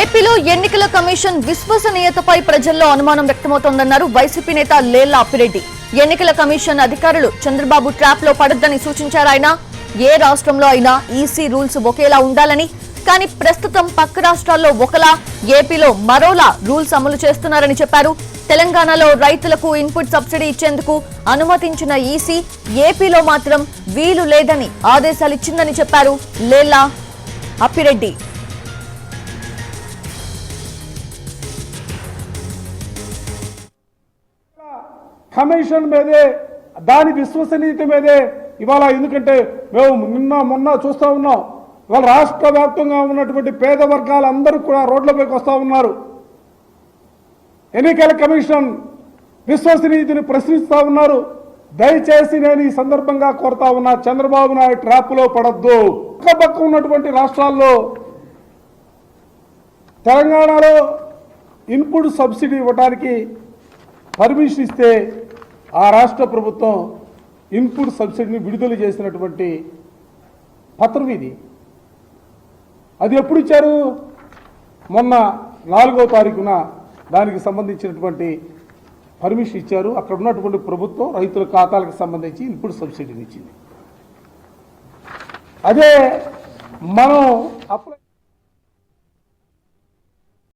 ఏపీలో ఎన్నికల కమిషన్ విశ్వసనీయతపై ప్రజల్లో అనుమానం వ్యక్తమవుతోందన్నారు వైసీపీ నేత లేల్లా అప్పిరెడ్డి. ఎన్నికల కమిషన్ అధికారులు చంద్రబాబు ట్రాప్లో పడొద్దని సూచించారు ఆయన. ఏ రాష్ట్రంలో అయినా ఈసీ రూల్స్ ఒకేలా ఉండాలని కానీ ప్రస్తుతం పక్క రాష్ట్రాల్లో ఒకలా ఏపీలో మరోలా రూల్స్ అమలు చేస్తున్నారని చెప్పారు. తెలంగాణలో రైతులకు ఇన్పుట్ సబ్సిడీ ఇచ్చేందుకు అనుమతించిన ఈసీ ఏపీలో మాత్రం వీలు లేదని ఆదేశాలు ఇచ్చిందని చెప్పారు లేలా అప్పిరెడ్డి. కమిషన్ మీదే దాని విశ్వసనీయత మీదే ఇవాళ ఎందుకంటే మేము నిన్న మొన్న చూస్తూ ఉన్నాం. ఇవాళ రాష్ట్ర వ్యాప్తంగా ఉన్నటువంటి పేద వర్గాలందరూ కూడా రోడ్లపైకి వస్తూ ఉన్నారు. ఎన్నికల కమిషన్ విశ్వసనీయతని ప్రశ్నిస్తూ ఉన్నారు. దయచేసి నేను ఈ సందర్భంగా కోరుతా ఉన్నా చంద్రబాబు నాయుడు ట్రాప్లో పడద్దు. పక్కపక్క పక్క ఉన్నటువంటి రాష్ట్రాల్లో తెలంగాణలో ఇన్పుట్ సబ్సిడీ ఇవ్వడానికి పర్మిషన్ ఇస్తే ఆ రాష్ట్ర ప్రభుత్వం ఇన్పుట్ సబ్సిడీని విడుదల చేసినటువంటి పత్రం ఇది. అది ఎప్పుడు ఇచ్చారు? మొన్న నాలుగో తారీఖున దానికి సంబంధించినటువంటి పర్మిషన్ ఇచ్చారు. అక్కడ ఉన్నటువంటి ప్రభుత్వం రైతుల ఖాతాలకు సంబంధించి ఇప్పుడు సబ్సిడీని ఇచ్చింది. అదే మనం అప్లై